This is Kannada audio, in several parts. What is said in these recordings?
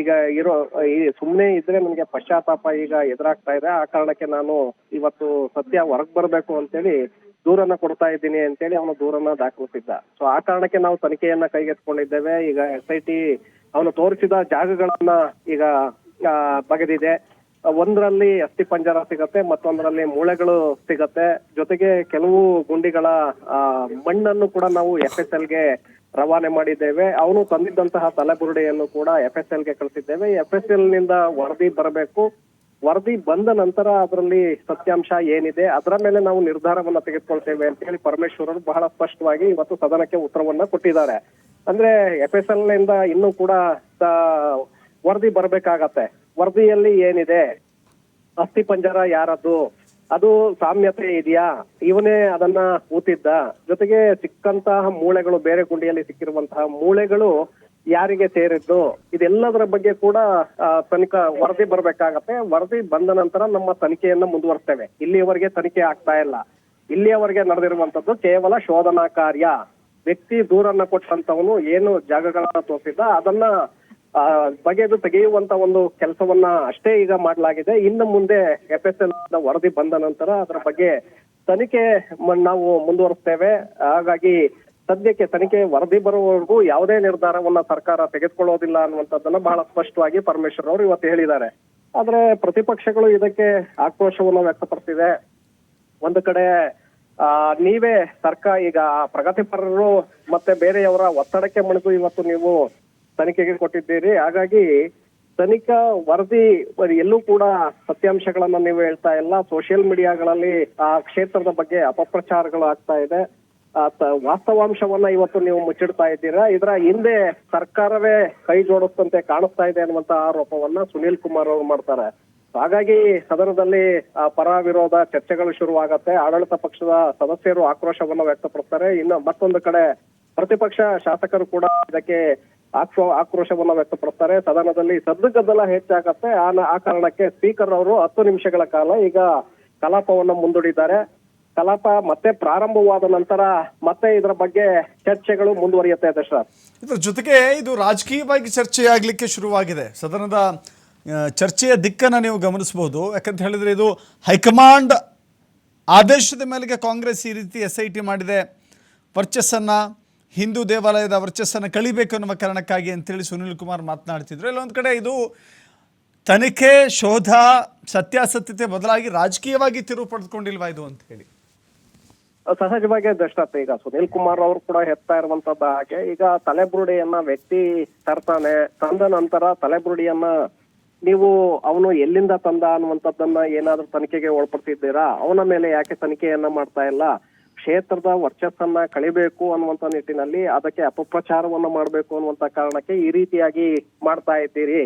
ಈಗ ಇರೋ, ಈ ಸುಮ್ಮನೆ ಇದ್ರೆ ನನಗೆ ಪಶ್ಚಾತ್ತಾಪ ಈಗ ಎದುರಾಗ್ತಾ ಇದೆ. ಆ ಕಾರಣಕ್ಕೆ ನಾನು ಇವತ್ತು ಸತ್ಯ ಹೊರಗ್ ಬರ್ಬೇಕು ಅಂತೇಳಿ ದೂರನ್ನ ಕೊಡ್ತಾ ಇದ್ದೀನಿ ಅಂತೇಳಿ ಅವನು ದೂರನ್ನ ದಾಖಲಿಸಿದ್ದ. ಸೊ ಆ ಕಾರಣಕ್ಕೆ ನಾವು ತನಿಖೆಯನ್ನ ಕೈಗೆತ್ಕೊಂಡಿದ್ದೇವೆ ಈಗ ಎಸ್ ಐ ಟಿ ಅವನು ತೋರಿಸಿದ ಜಾಗಗಳನ್ನ ಈಗ ಬಗೆದಿದೆ. ಒಂದರಲ್ಲಿ ಅಸ್ಥಿ ಪಂಜರ ಸಿಗತ್ತೆ, ಮತ್ತೊಂದರಲ್ಲಿ ಮೂಳೆಗಳು ಸಿಗತ್ತೆ. ಜೊತೆಗೆ ಕೆಲವು ಗುಂಡಿಗಳ ಮಣ್ಣನ್ನು ಕೂಡ ನಾವು ಎಫ್ ಎಸ್ ಎಲ್ಗೆ ರವಾನೆ ಮಾಡಿದ್ದೇವೆ. ಅವನು ತಂದಿದ್ದಂತಹ ತಲೆಬುರುಡೆಯನ್ನು ಕೂಡ ಎಫ್ ಎಸ್ ಎಲ್ಗೆ ಕಳಿಸಿದ್ದೇವೆ. ಎಫ್ ಎಸ್ ಎಲ್ನಿಂದ ವರದಿ ಬರಬೇಕು. ವರದಿ ಬಂದ ನಂತರ ಅದರಲ್ಲಿ ಸತ್ಯಾಂಶ ಏನಿದೆ, ಅದರ ಮೇಲೆ ನಾವು ನಿರ್ಧಾರವನ್ನ ತೆಗೆದುಕೊಳ್ತೇವೆ ಅಂತ ಹೇಳಿ ಪರಮೇಶ್ವರರು ಬಹಳ ಸ್ಪಷ್ಟವಾಗಿ ಇವತ್ತು ಸದನಕ್ಕೆ ಉತ್ತರವನ್ನ ಕೊಟ್ಟಿದ್ದಾರೆ. ಅಂದ್ರೆ ಎಫ್ ಎಸ್ ಎಲ್ನಿಂದ ಇನ್ನೂ ಕೂಡ ವರದಿ ಬರಬೇಕಾಗತ್ತೆ. ವರದಿಯಲ್ಲಿ ಏನಿದೆ? ಅಸ್ಥಿ ಪಂಜರ ಯಾರದ್ದು? ಅದು ಸಾಮ್ಯತೆ ಇದೆಯಾ? ಇವನೇ ಅದನ್ನ ಕೂತಿದ್ದ ಜೊತೆಗೆ ಸಿಕ್ಕಂತಹ ಮೂಳೆಗಳು, ಬೇರೆ ಗುಂಡಿಯಲ್ಲಿ ಸಿಕ್ಕಿರುವಂತಹ ಮೂಳೆಗಳು ಯಾರಿಗೆ ಸೇರಿದ್ದು? ಇದೆಲ್ಲದರ ಬಗ್ಗೆ ಕೂಡ ತನಿಖಾ ವರದಿ ಬರಬೇಕಾಗತ್ತೆ. ವರದಿ ಬಂದ ನಂತರ ನಮ್ಮ ತನಿಖೆಯನ್ನ ಮುಂದುವರಿಸ್ತೇವೆ. ಇಲ್ಲಿಯವರೆಗೆ ತನಿಖೆ ಆಗ್ತಾ ಇಲ್ಲ. ಇಲ್ಲಿಯವರೆಗೆ ನಡೆದಿರುವಂತದ್ದು ಕೇವಲ ಶೋಧನಾ ಕಾರ್ಯ. ವ್ಯಕ್ತಿ ದೂರನ್ನ ಕೊಟ್ಟಂತವನು ಏನು ಜಾಗಗಳನ್ನ ತೋರಿಸಿದ್ದ, ಅದನ್ನ ಬಗೆದು ತೆಗೆಯುವಂತ ಒಂದು ಕೆಲಸವನ್ನ ಅಷ್ಟೇ ಈಗ ಮಾಡಲಾಗಿದೆ. ಇನ್ನು ಮುಂದೆ ಎಫ್ ಎಸ್ ಎಲ್ ವರದಿ ಬಂದ ನಂತರ ಅದರ ಬಗ್ಗೆ ತನಿಖೆ ನಾವು ಮುಂದುವರಿಸ್ತೇವೆ. ಹಾಗಾಗಿ ಸದ್ಯಕ್ಕೆ ತನಿಖೆ ವರದಿ ಬರುವವರೆಗೂ ಯಾವುದೇ ನಿರ್ಧಾರವನ್ನ ಸರ್ಕಾರ ತೆಗೆದುಕೊಳ್ಳೋದಿಲ್ಲ ಅನ್ನುವಂಥದ್ದನ್ನ ಬಹಳ ಸ್ಪಷ್ಟವಾಗಿ ಪರಮೇಶ್ವರ್ ಅವರು ಇವತ್ತು ಹೇಳಿದ್ದಾರೆ. ಆದ್ರೆ ಪ್ರತಿಪಕ್ಷಗಳು ಇದಕ್ಕೆ ಆಕ್ರೋಶವನ್ನು ವ್ಯಕ್ತಪಡಿಸಿದೆ. ಒಂದು ಕಡೆ, ಆ, ನೀವೇ ಸರ್ಕಾರ ಈಗ ಪ್ರಗತಿಪರರು ಮತ್ತೆ ಬೇರೆಯವರ ಒತ್ತಡಕ್ಕೆ ಮಣಿದು ಇವತ್ತು ನೀವು ತನಿಖೆಗೆ ಕೊಟ್ಟಿದ್ದೀರಿ. ಹಾಗಾಗಿ ತನಿಖಾ ವರದಿ ಎಲ್ಲೂ ಕೂಡ ಸತ್ಯಾಂಶಗಳನ್ನ ನೀವು ಹೇಳ್ತಾ ಇಲ್ಲ. ಸೋಷಿಯಲ್ ಮೀಡಿಯಾಗಳಲ್ಲಿ ಆ ಕ್ಷೇತ್ರದ ಬಗ್ಗೆ ಅಪಪ್ರಚಾರಗಳು ಆಗ್ತಾ ಇದೆ. ವಾಸ್ತವಾಂಶವನ್ನ ಇವತ್ತು ನೀವು ಮುಚ್ಚಿಡ್ತಾ ಇದ್ದೀರಾ? ಇದರ ಹಿಂದೆ ಸರ್ಕಾರವೇ ಕೈ ಜೋಡಿಸ್ತಂತೆ ಕಾಣಿಸ್ತಾ ಇದೆ ಅನ್ನುವಂತ ಆರೋಪವನ್ನ ಸುನೀಲ್ ಕುಮಾರ್ ಅವರು ಮಾಡ್ತಾರೆ. ಹಾಗಾಗಿ ಸದನದಲ್ಲಿ ಪರ ವಿರೋಧ ಚರ್ಚೆಗಳು ಶುರುವಾಗತ್ತೆ. ಆಡಳಿತ ಪಕ್ಷದ ಸದಸ್ಯರು ಆಕ್ರೋಶವನ್ನ ವ್ಯಕ್ತಪಡಿಸ್ತಾರೆ. ಇನ್ನು ಮತ್ತೊಂದು ಕಡೆ ಪ್ರತಿಪಕ್ಷ ಶಾಸಕರು ಕೂಡ ಇದಕ್ಕೆ ಆಕ್ರೋ ಆಕ್ರೋಶವನ್ನ ವ್ಯಕ್ತಪಡಿಸ್ತಾರೆ. ಸದನದಲ್ಲಿ ಸದ್ದು ಗದ್ದಲ ಹೆಚ್ಚಾಗತ್ತೆ. ಆ ಕಾರಣಕ್ಕೆ ಸ್ಪೀಕರ್ ಅವರು ಹತ್ತು ನಿಮಿಷಗಳ ಕಾಲ ಈಗ ಕಲಾಪವನ್ನು ಮುಂದೂಡಿದ್ದಾರೆ. ಕಲಾಪ ಮತ್ತೆ ಪ್ರಾರಂಭವಾದ ನಂತರ ಮತ್ತೆ ಇದರ ಬಗ್ಗೆ ಚರ್ಚೆಗಳು ಮುಂದುವರಿಯುತ್ತೆ ದಶರಥ್ ಇದರ ಜೊತೆಗೆ ಇದು ರಾಜಕೀಯವಾಗಿ ಚರ್ಚೆಯಾಗಲಿಕ್ಕೆ ಶುರುವಾಗಿದೆ. ಸದನದ ಚರ್ಚೆಯ ದಿಕ್ಕನ್ನು ನೀವು ಗಮನಿಸಬಹುದು ಯಾಕಂತ ಹೇಳಿದ್ರೆ ಇದು ಹೈಕಮಾಂಡ್ ಆದೇಶದ ಮೇಲೆಗೆ ಕಾಂಗ್ರೆಸ್ ಈ ರೀತಿ ಎಸ್ ಐ ಟಿ ಮಾಡಿದೆ. ವರ್ಚಸ್ಸನ್ನು ಹಿಂದೂ ದೇವಾಲಯದ ವರ್ಚಸ್ಸನ್ನು ಕಳಿಬೇಕು ಅನ್ನುವ ಕಾರಣಕ್ಕಾಗಿ ಅಂತೇಳಿ ಸುನೀಲ್ ಕುಮಾರ್ ಮಾತನಾಡ್ತಿದ್ರು. ಇಲ್ಲೊಂದು ಕಡೆ ಇದು ತನಿಖೆ, ಶೋಧ, ಸತ್ಯಾಸತ್ಯತೆ ಬದಲಾಗಿ ರಾಜಕೀಯವಾಗಿ ತಿರುವು ಪಡೆದುಕೊಂಡಿಲ್ವಾ ಇದು ಅಂತ ಹೇಳಿ. ಸಹಜವಾಗಿ ದಶರಥ ಈಗ ಸುನೀಲ್ ಕುಮಾರ್ ಅವರು ಕೂಡ ಹೆತ್ತಾ ಇರುವಂತದ್ದು ಹಾಗೆ. ಈಗ ತಲೆಬುರುಡಿಯನ್ನ ವ್ಯಕ್ತಿ ತರ್ತಾನೆ, ತಂದ ನಂತರ ತಲೆಬುರುಡಿಯನ್ನ ನೀವು ಅವನು ಎಲ್ಲಿಂದ ತಂದ ಅನ್ನುವಂಥದ್ದನ್ನ ಏನಾದ್ರೂ ತನಿಖೆಗೆ ಒಳಪಡ್ತಿದ್ದೀರಾ? ಅವನ ಮೇಲೆ ಯಾಕೆ ತನಿಖೆಯನ್ನ ಮಾಡ್ತಾ ಇಲ್ಲ? ಕ್ಷೇತ್ರದ ವರ್ಚಸ್ಸನ್ನ ಕಳಿಬೇಕು ಅನ್ನುವಂತ ನಿಟ್ಟಿನಲ್ಲಿ ಅದಕ್ಕೆ ಅಪಪ್ರಚಾರವನ್ನ ಮಾಡಬೇಕು ಅನ್ನುವಂತ ಕಾರಣಕ್ಕೆ ಈ ರೀತಿಯಾಗಿ ಮಾಡ್ತಾ ಇದ್ದೀರಿ.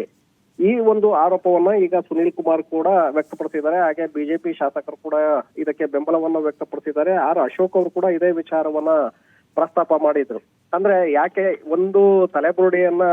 ಈ ಒಂದು ಆರೋಪವನ್ನ ಈಗ ಸುನೀಲ್ ಕುಮಾರ್ ಕೂಡ ವ್ಯಕ್ತಪಡಿಸಿದ್ದಾರೆ. ಹಾಗೆ ಬಿಜೆಪಿ ಶಾಸಕರು ಕೂಡ ಇದಕ್ಕೆ ಬೆಂಬಲವನ್ನ ವ್ಯಕ್ತಪಡಿಸಿದ್ದಾರೆ. ಆರ್ ಅಶೋಕ್ ಅವರು ಕೂಡ ಇದೇ ವಿಚಾರವನ್ನ ಪ್ರಸ್ತಾಪ ಮಾಡಿದ್ರು. ಅಂದ್ರೆ ಯಾಕೆ ಒಂದು ತಲೆಬುರುಡಿಯನ್ನ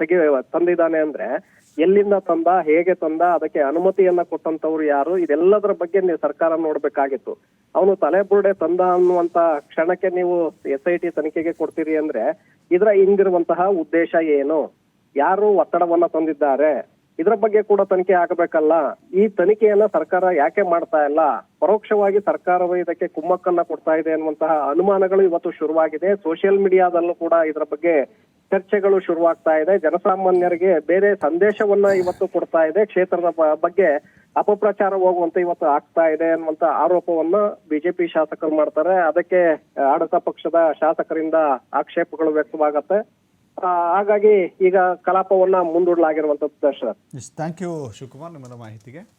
ತೆಗೆ, ತಂದಿದ್ದಾನೆ ಅಂದ್ರೆ ಎಲ್ಲಿಂದ ತಂದ, ಹೇಗೆ ತಂದ, ಅದಕ್ಕೆ ಅನುಮತಿಯನ್ನ ಕೊಟ್ಟಂತವ್ರು ಯಾರು, ಇದೆಲ್ಲದರ ಬಗ್ಗೆ ನೀವು ಸರ್ಕಾರ ನೋಡ್ಬೇಕಾಗಿತ್ತು. ಅವನು ತಲೆಬುರುಡೆ ತಂದ ಅನ್ನುವಂತ ಕ್ಷಣಕ್ಕೆ ನೀವು ಎಸ್ ಐ ಟಿ ತನಿಖೆಗೆ ಕೊಡ್ತೀರಿ ಅಂದ್ರೆ, ಇದರ ಹಿಂದಿರುವಂತಹ ಉದ್ದೇಶ ಏನು? ಯಾರು ಒತ್ತಡವನ್ನ ತಂದಿದ್ದಾರೆ? ಇದರ ಬಗ್ಗೆ ಕೂಡ ತನಿಖೆ ಆಗಬೇಕಲ್ಲ. ಈ ತನಿಖೆಯನ್ನ ಸರ್ಕಾರ ಯಾಕೆ ಮಾಡ್ತಾ ಇಲ್ಲ? ಪರೋಕ್ಷವಾಗಿ ಸರ್ಕಾರವೇ ಇದಕ್ಕೆ ಕುಮ್ಮಕ್ಕನ್ನ ಕೊಡ್ತಾ ಇದೆ ಅನ್ನುವಂತಹ ಅನುಮಾನಗಳು ಇವತ್ತು ಶುರುವಾಗಿದೆ. ಸೋಷಿಯಲ್ ಮೀಡಿಯಾದಲ್ಲೂ ಕೂಡ ಇದರ ಬಗ್ಗೆ ಚರ್ಚೆಗಳು ಶುರುವಾಗ್ತಾ ಇದೆ. ಜನಸಾಮಾನ್ಯರಿಗೆ ಬೇರೆ ಸಂದೇಶವನ್ನ ಇವತ್ತು ಕೊಡ್ತಾ ಇದೆ. ಕ್ಷೇತ್ರದ ಬ- ಬಗ್ಗೆ ಅಪಪ್ರಚಾರ ಹೋಗುವಂತ ಇವತ್ತು ಆಗ್ತಾ ಇದೆ ಅನ್ನುವಂತ ಆರೋಪವನ್ನ ಬಿಜೆಪಿ ಶಾಸಕರು ಮಾಡ್ತಾರೆ. ಅದಕ್ಕೆ ಆಡಳಿತ ಪಕ್ಷದ ಶಾಸಕರಿಂದ ಆಕ್ಷೇಪಗಳು ವ್ಯಕ್ತವಾಗತ್ತೆ. ಹಾಗಾಗಿ ಈಗ ಕಲಾಪವನ್ನ ಮುಂದೂಡಲಾಗಿರುವಂತದ್ದು ದರ್ಶನ್ ಥ್ಯಾಂಕ್ ಯು ಶಿವಕುಮಾರ್ ನಿಮ್ಮ ಮಾಹಿತಿಗೆ.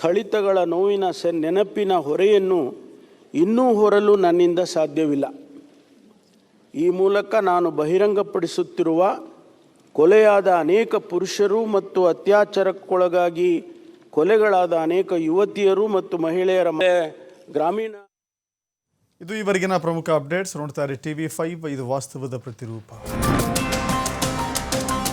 ಥಳಿತಗಳ ನೋವಿನ ಸ ನೆನಪಿನ ಹೊರೆಯನ್ನು ಇನ್ನೂ ಹೊರಲು ನನ್ನಿಂದ ಸಾಧ್ಯವಿಲ್ಲ. ಈ ಮೂಲಕ ನಾನು ಬಹಿರಂಗಪಡಿಸುತ್ತಿರುವ ಕೊಲೆಯಾದ ಅನೇಕ ಪುರುಷರು ಮತ್ತು ಅತ್ಯಾಚಾರಕ್ಕೊಳಗಾಗಿ ಕೊಲೆಗಳಾದ ಅನೇಕ ಯುವತಿಯರು ಮತ್ತು ಮಹಿಳೆಯರ ಗ್ರಾಮೀಣ ಇದು ಈವರೆಗಿನ ಪ್ರಮುಖ ಅಪ್ಡೇಟ್ಸ್ ನೋಡ್ತಾರೆ ಟಿ ವಿ ಫೈವ್, ಇದು ವಾಸ್ತವದ ಪ್ರತಿರೂಪ.